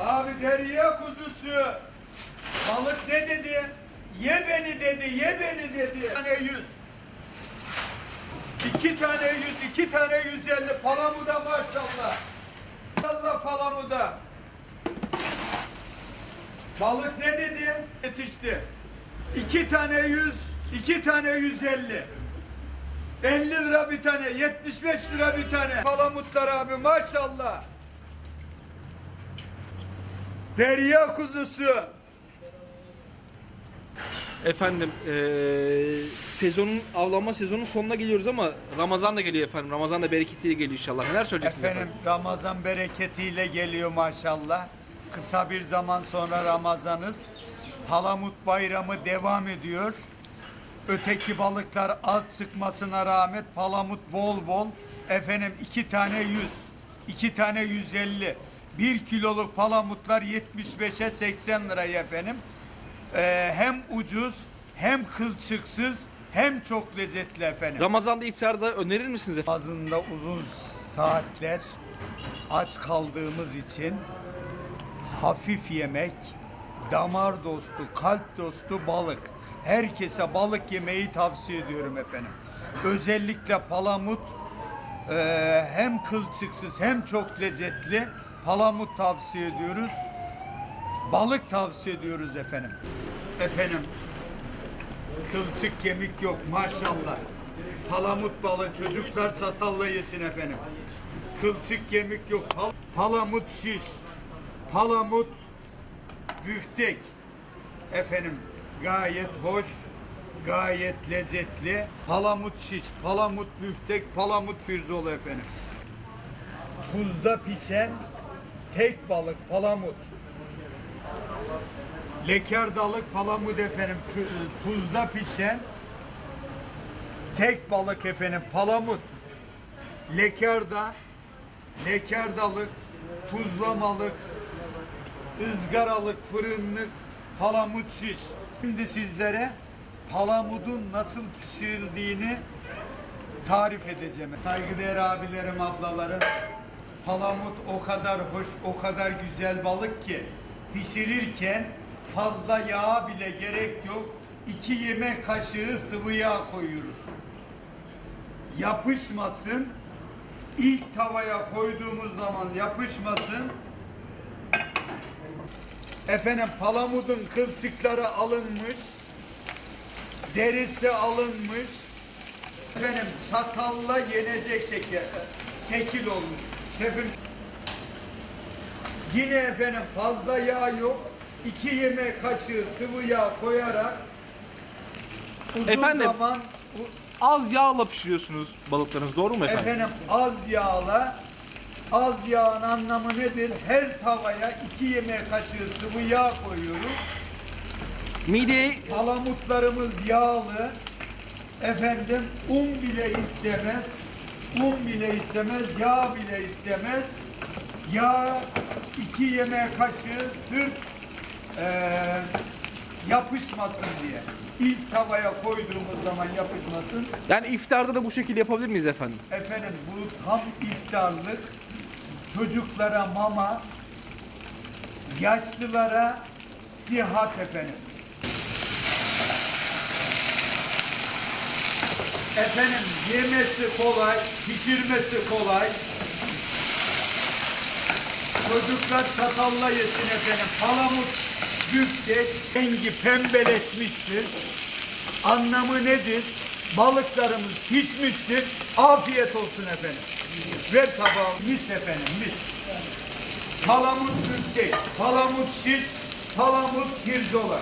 Abi derya kuzusu. Balık ne dedi? Ye beni dedi, ye beni dedi. Tane yüz. İki tane yüz, iki tane yüz elli. Palamuda maşallah. Allah palamuda. Balık ne dedi? Yetişti. İki tane yüz, iki tane yüz elli. 50 lira bir tane, 75 lira bir tane. Palamutlar abi maşallah. Derya kuzusu. Efendim eee, sezonun avlanma sezonun sonuna geliyoruz ama Ramazan da geliyor efendim. Ramazan da bereketiyle geliyor inşallah. Neler söyleyeceksiniz efendim? Efendim Ramazan bereketiyle geliyor maşallah. Kısa bir zaman sonra Ramazanız. Palamut bayramı devam ediyor. Öteki balıklar az çıkmasına rağmen palamut bol bol. Efendim iki tane yüz, iki tane yüz elli. Bir kiloluk palamutlar 75'e 80 liraya efendim. Ee, hem ucuz hem kılçıksız hem çok lezzetli efendim. Ramazan'da iftarda önerir misiniz efendim? Fazında uzun saatler aç kaldığımız için hafif yemek, damar dostu, kalp dostu balık. Herkese balık yemeyi tavsiye ediyorum efendim. Özellikle palamut eee, hem kılçıksız hem çok lezzetli palamut tavsiye ediyoruz. Balık tavsiye ediyoruz efendim. Efendim Kılçık kemik yok maşallah. Palamut balı çocuklar çatalla yesin efendim. Kılçık kemik yok. Pal- palamut şiş. Palamut büftek. Efendim gayet hoş, gayet lezzetli. Palamut şiş, palamut büftek, palamut pirzolu efendim. Tuzda pişen tek balık palamut. Lekerdalık palamut efendim tu- tuzda pişen tek balık efendim palamut. Lekerda, lekerdalık, tuzlamalık, ızgaralık, fırınlık, palamut şiş. Şimdi sizlere palamudun nasıl pişirildiğini tarif edeceğim. Saygıdeğer abilerim, ablalarım. Palamut o kadar hoş, o kadar güzel balık ki pişirirken fazla yağ bile gerek yok. İki yemek kaşığı sıvı yağ koyuyoruz. Yapışmasın. İlk tavaya koyduğumuz zaman yapışmasın. Efendim palamudun kılçıkları alınmış. Derisi alınmış. Efendim çatalla yenecek şeker, şekil olmuş. Şefim yine efendim fazla yağ yok. İki yemek kaşığı sıvı yağ koyarak uzun Efendim? zaman Az yağla pişiriyorsunuz balıklarınızı doğru mu efendim? efendim az yağla az yağın anlamı nedir? Her tavaya iki yemek kaşığı sıvı yağ koyuyoruz. Mideyi Palamutlarımız yağlı. Efendim un bile istemez. Un bile istemez, yağ bile istemez. Yağ iki yemek kaşığı sırf eee, yapışmasın diye. İlk tavaya koyduğumuz zaman yapışmasın. yani iftarda da bu şekilde yapabilir miyiz efendim? Efendim bu tam iftarlık. Çocuklara mama, yaşlılara sihat efendim. Efendim yemesi kolay, pişirmesi kolay. Çocuklar çatalla yesin efendim. Palamut büftek, rengi pembeleşmiştir. Anlamı nedir? Balıklarımız pişmiştir. Afiyet olsun efendim. Ver tabağı. Mis efendim mis. Palamut büftek, palamut şiş, palamut pirzola.